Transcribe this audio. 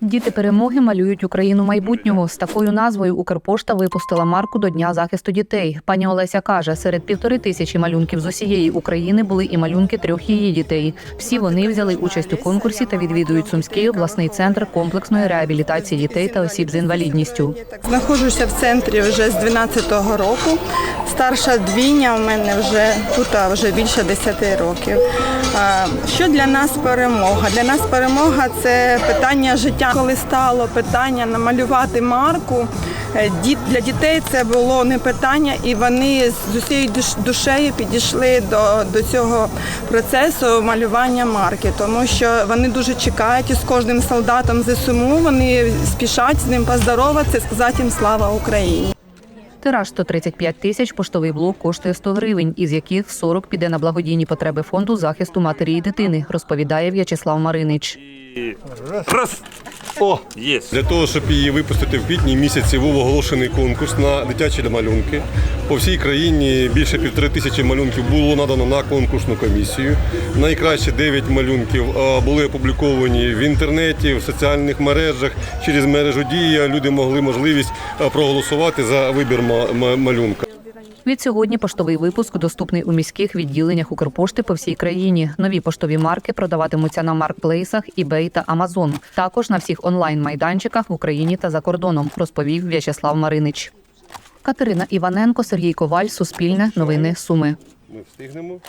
Діти перемоги малюють Україну майбутнього. З такою назвою Укрпошта випустила марку до Дня захисту дітей. Пані Олеся каже, серед півтори тисячі малюнків з усієї України були і малюнки трьох її дітей. Всі вони взяли участь у конкурсі та відвідують Сумський обласний центр комплексної реабілітації дітей та осіб з інвалідністю. Знаходжуся в центрі вже з 12-го року. Старша двійня у мене вже тут вже більше 10 років. Що для нас перемога? Для нас перемога це питання життя. Коли стало питання намалювати марку, е, діт- для дітей це було не питання, і вони з усією душею підійшли до, до цього процесу малювання марки, тому що вони дуже чекають і з кожним солдатом ЗСУ вони спішать з ним поздороватися, сказати їм слава Україні. Тираж 135 тисяч, поштовий блок коштує 100 гривень, із яких 40 піде на благодійні потреби фонду захисту матері і дитини, розповідає В'ячеслав Маринич. Раз. О, є. Для того, щоб її випустити в квітні місяці, був оголошений конкурс на дитячі малюнки. По всій країні більше півтори тисячі малюнків було надано на конкурсну комісію. Найкращі 9 малюнків були опубліковані в інтернеті, в соціальних мережах. Через мережу дія люди могли можливість проголосувати за вибір ма- ма- малюнка. Від сьогодні поштовий випуск доступний у міських відділеннях Укрпошти по всій країні. Нові поштові марки продаватимуться на маркплейсах, eBay та Amazon. Також на всіх онлайн-майданчиках в Україні та за кордоном, розповів В'ячеслав Маринич. Катерина Іваненко, Сергій Коваль, Суспільне, Новини Суми. Ми встигнемо.